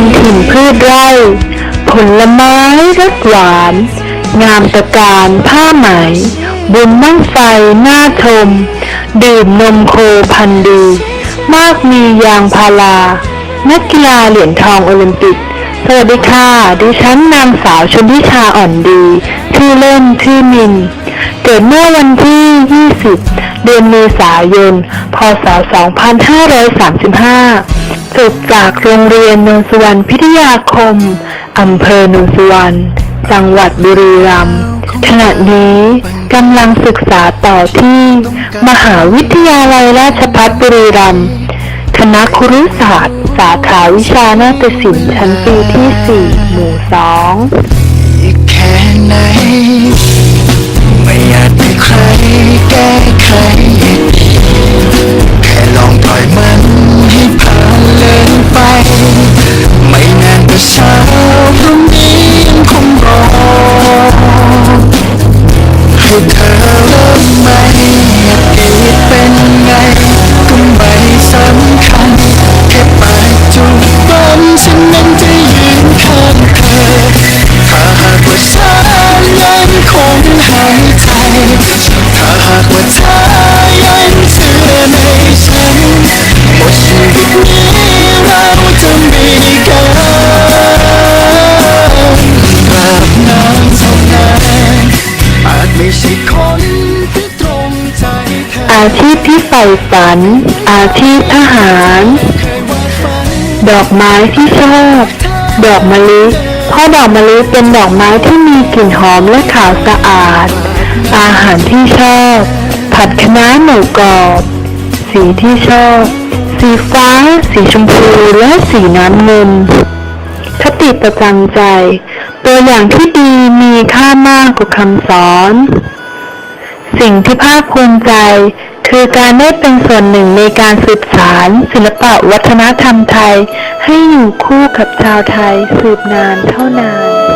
นถิ่นพืชไร่ ผลไม้รสหวาน งามตะการผ้าไหม บุญมั่งไฟหน่าชม ดื่มนมโคพันดี มากมียางพารานักกีฬาเหรียญทองโอลิมปิก สวัสดีค่ะ ดิฉันนางสาวชนทิชาอ่อนดี ชื่อเล่นชื่อมิน เกิดเมื่อวันที่ 20 เดือนเมษายน พศ 2535 จบจากโรงเรียนนนสุวรรณพิทยาคม อำเภอนนสุวรรณ จังหวัดบุรีรัมย์ ขณะนี้กำลังศึกษาต่อที่ มหาวิทยาลัยราชภัฏบุรีรัมย์ คณะครุศาสตร์ สาขาวิชานาฏศิลป์ชั้นปีที่ 4 หมู่ 2 ชีพที่ใฝ่ฝัน อาชีพทหารดฝันดอกไม้ที่ชอบ ดอกมะลิ เพราะดอกมะลิเป็นดอกไม้ที่มีกลิ่นหอมและขาวสะอาด อาหารที่ชอบ ผัดคะน้าหมูกรอบ สีที่ชอบ สีฟ้า สีชมพู และสีน้ำเงินคติประจำใจ ตัวอย่างที่ดีมีค่ามากกว่าคำสอน สิ่งที่ภาคภูมิใจ คือการได้เป็นส่วนหนึ่งในการสืบสารศิลปะวัฒนธรรมไทย ให้อยู่คู่กับชาวไทยสืบนานเท่านาน